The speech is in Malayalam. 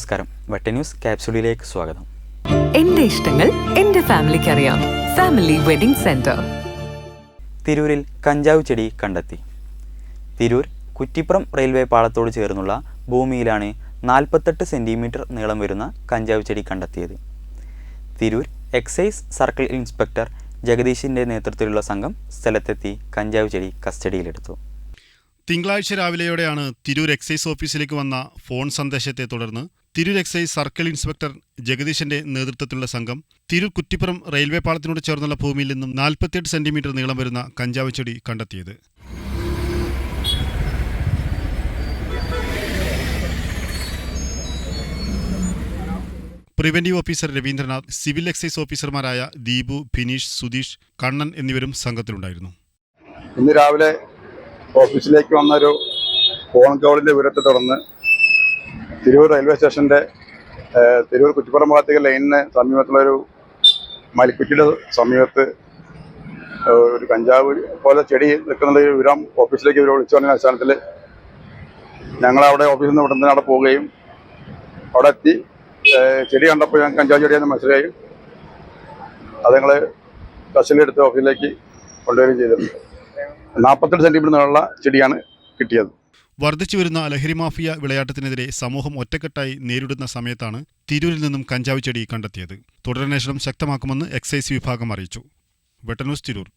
നമസ്കാരം. വട്ട ന്യൂസ് ക്യാപ്സുളിലേക്ക് സ്വാഗതം. എന്റെ ഇഷ്ടങ്ങൾ എന്റെ ഫാമിലിക്ക് അറിയാം. Family wedding centre. തിരൂരിൽ കഞ്ചാവ് ചെടി കണ്ടെത്തി. തിരൂർ കുറ്റിപ്പുറം റെയിൽവേ പാളത്തോട് ചേർന്നുള്ള ഭൂമിയിലാണ് നാൽപ്പത്തെട്ട് സെന്റിമീറ്റർ നീളം വരുന്ന കഞ്ചാവ് ചെടി കണ്ടെത്തിയത്. തിരൂർ എക്സൈസ് സർക്കിൾ ഇൻസ്പെക്ടർ ജഗദീഷിന്റെ നേതൃത്വത്തിലുള്ള സംഘം സ്ഥലത്തെത്തി കഞ്ചാവ് ചെടി കസ്റ്റഡിയിലെടുത്തു. തിങ്കളാഴ്ച രാവിലെയോടെയാണ് തിരൂർ എക്സൈസ് ഓഫീസിലേക്ക് വന്ന ഫോൺ സന്ദേശത്തെ തുടർന്ന് തിരൂർ എക്സൈസ് സർക്കിൾ ഇൻസ്പെക്ടർ ജഗദീശന്റെ നേതൃത്വത്തിലുള്ള സംഘം തിരൂർ കുറ്റിപ്പുറം റെയിൽവേ പാളത്തിനോട് ചേർന്നുള്ള ഭൂമിയിൽ നിന്നും നാൽപ്പത്തിയെട്ട് സെന്റിമീറ്റർ നീളം വരുന്ന കഞ്ചാവ് ചെടി കണ്ടെത്തിയത്. Preventive officer Ravindranath civil excise ഓഫീസർമാരായ ദീപു ഫിനീഷ് സുധീഷ് കണ്ണൻ എന്നിവരും സംഘത്തിലുണ്ടായിരുന്നു. ഇന്ന് രാവിലെ ഓഫീസിലേക്ക് വന്ന ഒരു ഫോൺ കോളിന്റെ വിവരത്തെ തുടർന്ന് തിരൂർ റെയിൽവേ സ്റ്റേഷന്റെ തിരൂർ കുറ്റിപ്പുറം ഭാഗത്തേക്ക് ലൈനിന് സമീപത്തുള്ളൊരു മലിക്കുറ്റിയുടെ സമീപത്ത് ഒരു കഞ്ചാവ് പോലെ ചെടി നിൽക്കുന്ന ഒരു വിവരം ഓഫീസിലേക്ക് ഇവർ വിളിച്ചു പറഞ്ഞ അടിസ്ഥാനത്തിൽ ഞങ്ങളവിടെ ഓഫീസിൽ നിന്ന് ഇവിടുന്ന് അവിടെ പോവുകയും അവിടെ എത്തി ചെടി കണ്ടപ്പോൾ ഞാൻ കഞ്ചാവ് ചെടിയെന്ന് മനസ്സിലായി. അത് ഞങ്ങൾ കസ്റ്റഡിയിലെടുത്ത് ഓഫീസിലേക്ക് കൊണ്ടുവരികയും ചെയ്തിട്ടുണ്ട് നാൽപ്പത്തെട്ട് സെന്റിമീറ്റർ നീളമുള്ള ചെടിയാണ് കിട്ടിയത്. വർദ്ധിച്ചു വരുന്ന ലഹരി മാഫിയ വിളയാട്ടത്തിനെതിരെ സമൂഹം ഒറ്റക്കെട്ടായി നേരിടുന്ന സമയത്താണ് തിരൂരിൽ നിന്നും കഞ്ചാവ് ചെടി കണ്ടെത്തിയത്. തുടരന്വേഷണം ശക്തമാക്കുമെന്ന് എക്സൈസ് വിഭാഗം അറിയിച്ചു. വെട്ടന്യൂസ് തിരൂർ.